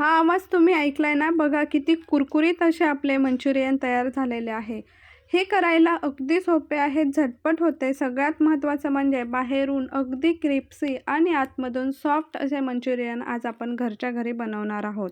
हा आवाज तुम्ही ऐकलाय ना? बघा किती कुरकुरीत असे आपले मंचुरियन तयार झालेले आहे. हे करायला अगदी सोपे आहे झटपट होते. सगळ्यात महत्त्वाचं म्हणजे बाहेरून अगदी क्रिप्सी आणि आतमधून सॉफ्ट असे मंचुरियन आज आपण घरच्या घरी बनवणार आहोत.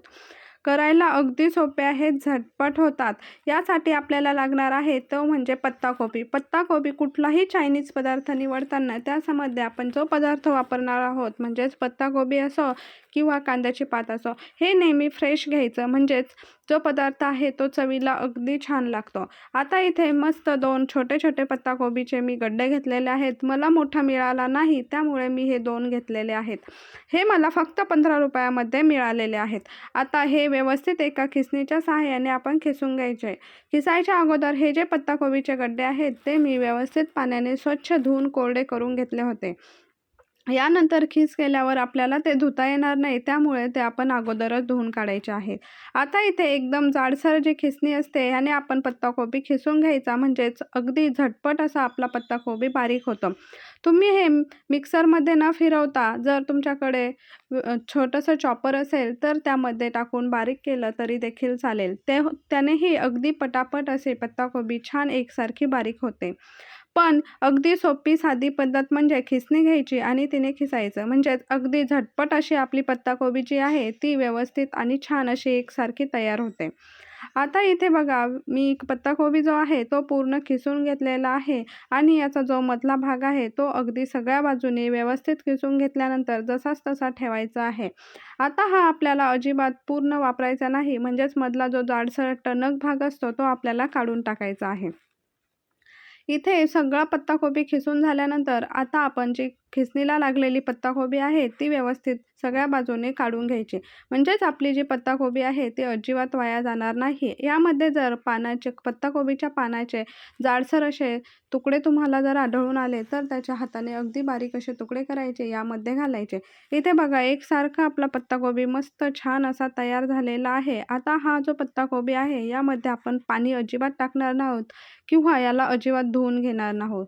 करायला अगदी सोपे आहेत झटपट होतात. यासाठी आपल्याला लागणार आहे तो म्हणजे पत्ताकोबी पत्ताकोबी कुठलाही चायनीज पदार्थ निवडताना त्यामध्ये आपण जो पदार्थ वापरणार आहोत म्हणजेच पत्ताकोबी असो किंवा कांद्याची पात असो हे नेहमी फ्रेश घ्यायचं. म्हणजेच जो पदार्थ आहे तो चवीला अगदी छान लागतो. आता इथे मस्त दोन छोटे छोटे पत्ताकोबीचे मी गड्डे घेतलेले आहेत. मला मोठा मिळाला नाही त्यामुळे मी हे दोन घेतलेले आहेत. हे मला फक्त पंधरा रुपयामध्ये मिळालेले आहेत. आता हे व्यवस्थित एका खिसणीच्या सहाय्याने आपण खिसून घ्यायचे. खिसायच्या अगोदर हे जे पत्ताकोबीचे गड्डे आहेत ते मी व्यवस्थित पाण्याने स्वच्छ धुवून कोरडे करून घेतले होते. यानंतर खीस केल्यावर आपल्याला ते धुता येणार नाही त्यामुळे ते आपण अगोदरच धुवून काढायचे आहे. आता इथे एकदम जाडसर जी खिसणी असते याने आपण पत्ताकोबी खिसून घ्यायचा म्हणजेच अगदी झटपट असा आपला पत्ताकोबी बारीक होतं. तुम्ही हे मिक्सरमध्ये न फिरवता जर तुमच्याकडे छोटंसं चॉपर असेल तर त्यामध्ये टाकून बारीक केलं तरी देखील चालेल. ते हो, त्यानेही अगदी पटापट असे पत्ताकोबी छान एकसारखी बारीक होते. पण अगदी सोपी साधी पद्धत म्हणजे खिसणी घ्यायची आणि तिने खिसायचं. म्हणजेच अगदी झटपट अशी आपली पत्ताकोबी जी आहे ती व्यवस्थित आणि छान अशी एकसारखी तयार होते. आता इथे बघा मी पत्ताकोबी जो आहे तो पूर्ण खिसून घेतलेला आहे आणि याचा जो मधला भाग आहे तो अगदी सगळ्या बाजूने व्यवस्थित खिसून घेतल्यानंतर जसाच तसा ठेवायचा आहे. आता हा आपल्याला अजिबात पूर्ण वापरायचा नाही म्हणजेच मधला जो जाडसर टणक भाग असतो तो आपल्याला काढून टाकायचा आहे. इथे सगळा पत्ताकोबी खिसून झाल्यानंतर आता आपण जी खिसणीला लागलेली पत्ताकोबी आहे ती व्यवस्थित सगळ्या बाजूने काढून घ्यायचे. म्हणजेच आपली जी पत्ताकोबी आहे ती अजिबात वाया जाणार नाही. यामध्ये जर पानाचे पत्ताकोबीच्या पानाचे जाडसर असे तुकडे तुम्हाला जर आढळून आले तर त्याच्या हाताने अगदी बारीक असे तुकडे करायचे यामध्ये घालायचे. इथे बघा एकसारखा आपला पत्ताकोबी मस्त छान असा तयार झालेला आहे. आता हा जो पत्ताकोबी आहे यामध्ये आपण पाणी अजिबात टाकणार नाहोत किंवा याला अजिबात धुवून घेणार नाहोत.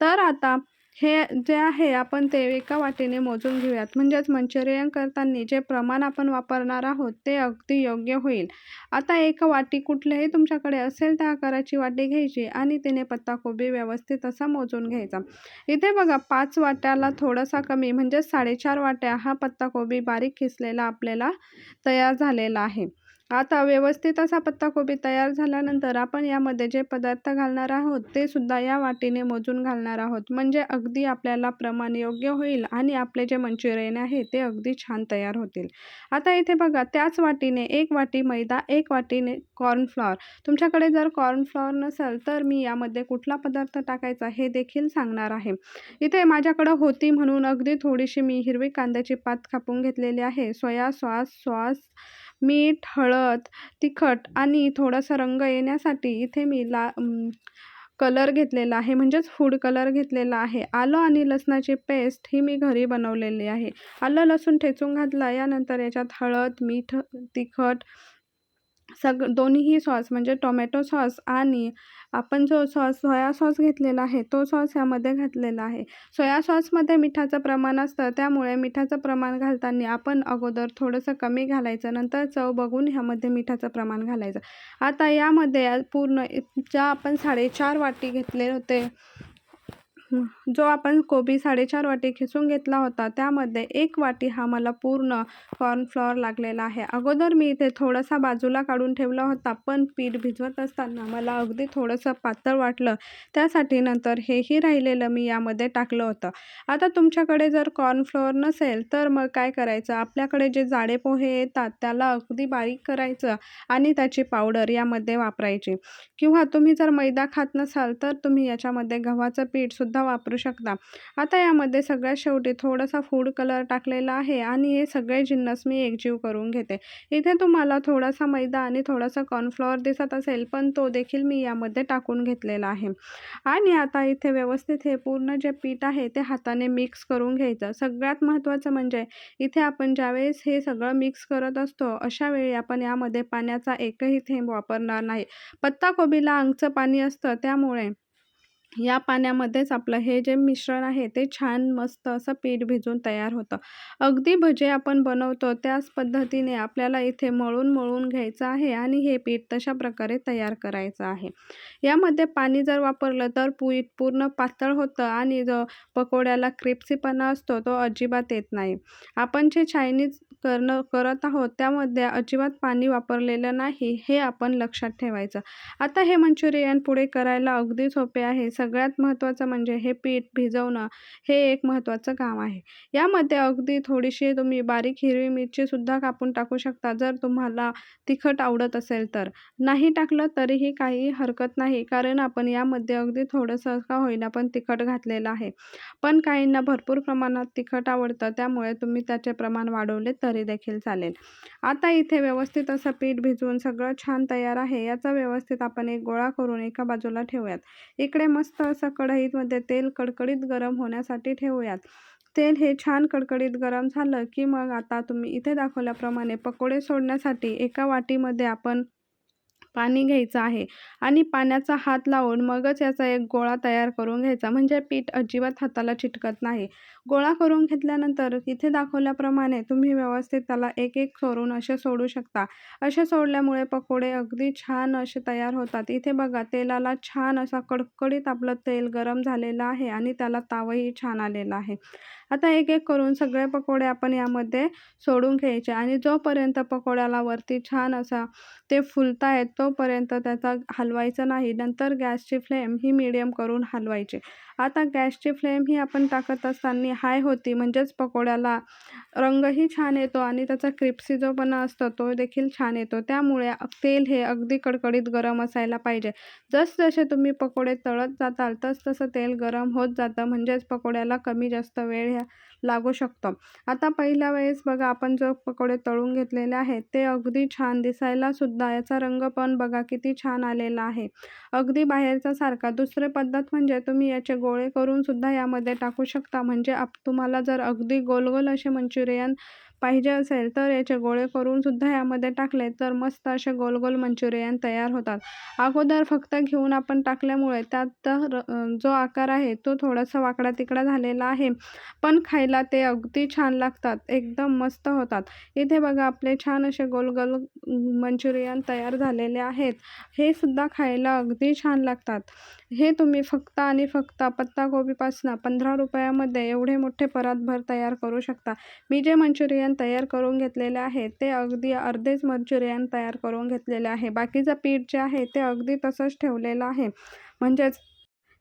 तर आता हे जे आहे आपण ते एका वाटीने मोजून घेऊयात. म्हणजेच मंचुरियन करताना जे प्रमाण आपण वापरणार आहोत ते अगदी योग्य होईल. आता एक वाटी कुठल्याही तुमच्याकडे असेल त्या आकाराची वाटी घ्यायची आणि तिने पत्ताकोबी व्यवस्थित असा मोजून घ्यायचा. इथे बघा पाच वाट्याला थोडासा कमी म्हणजेच साडेचार वाट्या हा पत्ताकोबी बारीक किसलेला आपल्याला तयार झालेला आहे. आता व्यवस्थित असा पत्ताकोबी तयार झाल्यानंतर आपण यामध्ये जे पदार्थ घालणार आहोत ते सुद्धा या वाटीने मोजून घालणार आहोत. म्हणजे अगदी आपल्याला प्रमाण योग्य होईल आणि आपले जे मंचुरियन आहे ते अगदी छान तयार होतील. आता इथे बघा त्याच वाटीने एक वाटी मैदा एक वाटीने कॉर्नफ्लॉवर. तुमच्याकडे जर कॉर्नफ्लॉवर नसेल तर मी यामध्ये कुठला पदार्थ टाकायचा हे देखील सांगणार आहे. इथे माझ्याकडं होती म्हणून अगदी थोडीशी मी हिरवी कांद्याची पात कापून घेतलेली आहे. सोया सॉस सॉस मीठ हळद तिखट आणि थोडासा रंग येण्यासाठी इथे मी ला कलर घेतलेला आहे. म्हणजेच फूड कलर घेतलेला आहे. आलं आणि लसणाची पेस्ट ही मी घरी बनवलेली आहे. आलं लसूण ठेचून घातला. यानंतर याच्यात हळद मीठ तिखट सग दोन्हीही सॉस म्हणजे टोमॅटो सॉस आणि आपण जो सॉस सोया सॉस घेतलेला आहे तो सॉस यामध्ये घातलेला आहे. सोया सॉसमध्ये मिठाचं प्रमाण असतं त्यामुळे मिठाचं प्रमाण घालताना आपण अगोदर थोडंसं कमी घालायचं नंतर चव बघून ह्यामध्ये मिठाचं प्रमाण घालायचं. आता यामध्ये पूर्ण ज्या आपण साडेचार वाटी घेतले होते जो आपण कोबी साडेचार वाटी खिसून घेतला होता त्यामध्ये एक वाटी हा मला पूर्ण कॉर्नफ्लॉवर लागलेला आहे. अगोदर मी इथे थोडासा बाजूला काढून ठेवला होता पण पीठ भिजवत असताना मला अगदी थोडंसं पातळ वाटलं. त्यासाठी नंतर हेही राहिलेलं मी यामध्ये टाकलं होतं. आता तुमच्याकडे जर कॉर्नफ्लॉवर नसेल तर मग काय करायचं? आपल्याकडे जे जाडे पोहे येतात त्याला अगदी बारीक करायचं आणि त्याची पावडर यामध्ये वापरायची. किंवा तुम्ही जर मैदा खात नसाल तर तुम्ही याच्यामध्ये गव्हाचं पीठसुद्धा सुद्धा वापरू शकता. आता यामध्ये सगळ्यात शेवटी थोडासा फूड कलर टाकलेला आहे आणि हे सगळे जिन्नस मी एकजीव करून घेते. इथे तुम्हाला थोडासा मैदा आणि थोडासा कॉर्नफ्लॉवर दिसत असेल पण तो देखील मी यामध्ये टाकून घेतलेला आहे. आणि आता इथे व्यवस्थित हे पूर्ण जे पीठ आहे ते हाताने मिक्स करून घ्यायचं. सगळ्यात महत्त्वाचं म्हणजे इथे आपण ज्यावेळेस हे सगळं मिक्स करत असतो अशा वेळी आपण यामध्ये पाण्याचा एकही थेंब वापरणार नाही. पत्ताकोबीला अंगचं पाणी असतं त्यामुळे या पाण्यामध्येच आपलं हे जे मिश्रण आहे ते छान मस्त असं पीठ भिजून तयार होतं. अगदी भजे आपण बनवतो त्याच पद्धतीने आपल्याला इथे मळून मळून घ्यायचं आहे आणि हे पीठ तशा प्रकारे तयार करायचं आहे. यामध्ये पाणी जर वापरलं तर पीठ पूर्ण पातळ होतं आणि जो पकोड्याला क्रिप्सीपणा असतो तो अजिबात येत नाही. आपण जे चायनीज करणं करत आहोत त्यामध्ये अजिबात पाणी वापरलेलं नाही हे आपण लक्षात ठेवायचं. आता हे मंचुरियन पुढे करायला अगदी सोपे आहे. सगळ्यात महत्त्वाचं म्हणजे हे पीठ भिजवणं हे एक महत्त्वाचं काम आहे. यामध्ये अगदी थोडीशी तुम्ही बारीक हिरवी मिरचीसुद्धा कापून टाकू शकता जर तुम्हाला तिखट आवडत असेल तर. नाही टाकलं तरीही काही हरकत नाही कारण आपण यामध्ये अगदी थोडंसं का होईना पण तिखट घातलेलं आहे. पण काहींना भरपूर प्रमाणात तिखट आवडतं त्यामुळे तुम्ही त्याचे प्रमाण वाढवले तरी देखील चालेल. आता इथे व्यवस्थित असं पीठ भिजवून सगळं छान तयार आहे. याचा व्यवस्थित आपण एक गोळा करून एका बाजूला ठेवूयात. इकडे मस्त असं कढईमध्ये तेल कडकडीत गरम होण्यासाठी ठेवूयात. तेल हे छान कडकडीत गरम झालं की मग आता तुम्ही इथे दाखवल्याप्रमाणे पकोडे सोडण्यासाठी एका वाटीमध्ये आपण पाणी घ्यायचं आहे आणि पाण्याचा हात लावून मगच याचा एक गोळा तयार करून घ्यायचा. म्हणजे पीठ अजिबात हाताला चिटकत नाही. गोळा करून घेतल्यानंतर इथे दाखवल्याप्रमाणे तुम्ही व्यवस्थित त्याला एक एक सोडून असे सोडू शकता. असे सोडल्यामुळे पकोडे अगदी छान असे तयार होतात. इथे बघा तेलाला छान असा कडकडीत आपलं तेल गरम झालेलं आहे आणि त्याला तावही छान आलेला आहे. आता एक एक करून सगळे पकोडे आपण यामध्ये सोडून घ्यायचे आणि जोपर्यंत पकोड्याला वरती छान असा ते फुलतायत तोपर्यंत त्याचा हलवायचं नाही. नंतर गॅसची फ्लेम ही मिडियम करून हलवायची. आता गॅसची फ्लेम ही आपण टाकत असताना हाय होती म्हणजेच पकोड्याला रंगही छान येतो आणि त्याचा क्रिप्सी जोपणा असतो तो देखील छान येतो. त्यामुळे तेल हे अगदी कडकडीत गरम असायला पाहिजे. जसजसे तुम्ही पकोडे तळत जाताल तसतसं तेल गरम होत जातं. म्हणजेच पकोड्याला कमी जास्त वेळ sehr लागू शकतो. आता पहिल्या वेळेस बघा आपण जो पकोडे तळून घेतलेले आहेत ते अगदी छान दिसायला सुद्धा याचा रंग पण बघा किती छान आलेला आहे. अगदी बाहेरचा सारखा. दुसरी पद्धत म्हणजे तुम्ही याचे गोळे करून सुद्धा यामध्ये टाकू शकता. म्हणजे आप तुम्हाला जर अगदी गोलगोल असे मंचुरियन पाहिजे असेल तर याचे गोळे करून सुद्धा यामध्ये टाकले तर मस्त असे गोल गोल मंचुरियन तयार होतात. अगोदर फक्त घेऊन आपण टाकल्यामुळे त्यात जो आकार आहे तो थोडासा वाकडा तिकडा झालेला आहे. पण खायला ते अगदी छान लागतात एकदम मस्त होतात. इथे बघा आपले छान असे गोल गोल मंचुरियन तयार झालेले आहेत. हे सुद्धा खायला अगदी छान लागतात. हे तुम्ही फक्त आणि फक्त पत्ताकोबीपासून पंधरा रुपयामध्ये एवढे मोठे परातभर तयार करू शकता. मी जे मंचुरियन तयार करून घेतलेले आहे ते अगदी अर्धेच मंचुरियन तयार करून घेतलेले आहे. बाकीचं पीठ जे आहे ते अगदी तसंच ठेवलेलं आहे. म्हणजेच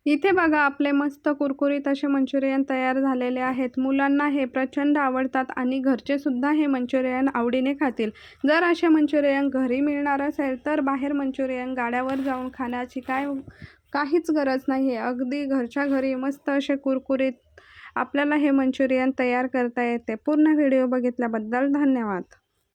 इथे बघा आपले मस्त कुरकुरीत असे मंचुरियन तयार झालेले आहेत. मुलांना हे प्रचंड आवडतात आणि घरचे सुद्धा हे मंचुरियन आवडीने खातील. जर असे मंचुरियन घरी मिळणार असेल तर बाहेर मंचुरियन गाड्यावर जाऊन खाण्याची काय काहीच गरज नाही आहे अगदी घरच्या घरी मस्त असे कुरकुरीत आपल्याला हे मंचुरियन तयार करता येते. पूर्ण व्हिडिओ बघितल्याबद्दल धन्यवाद.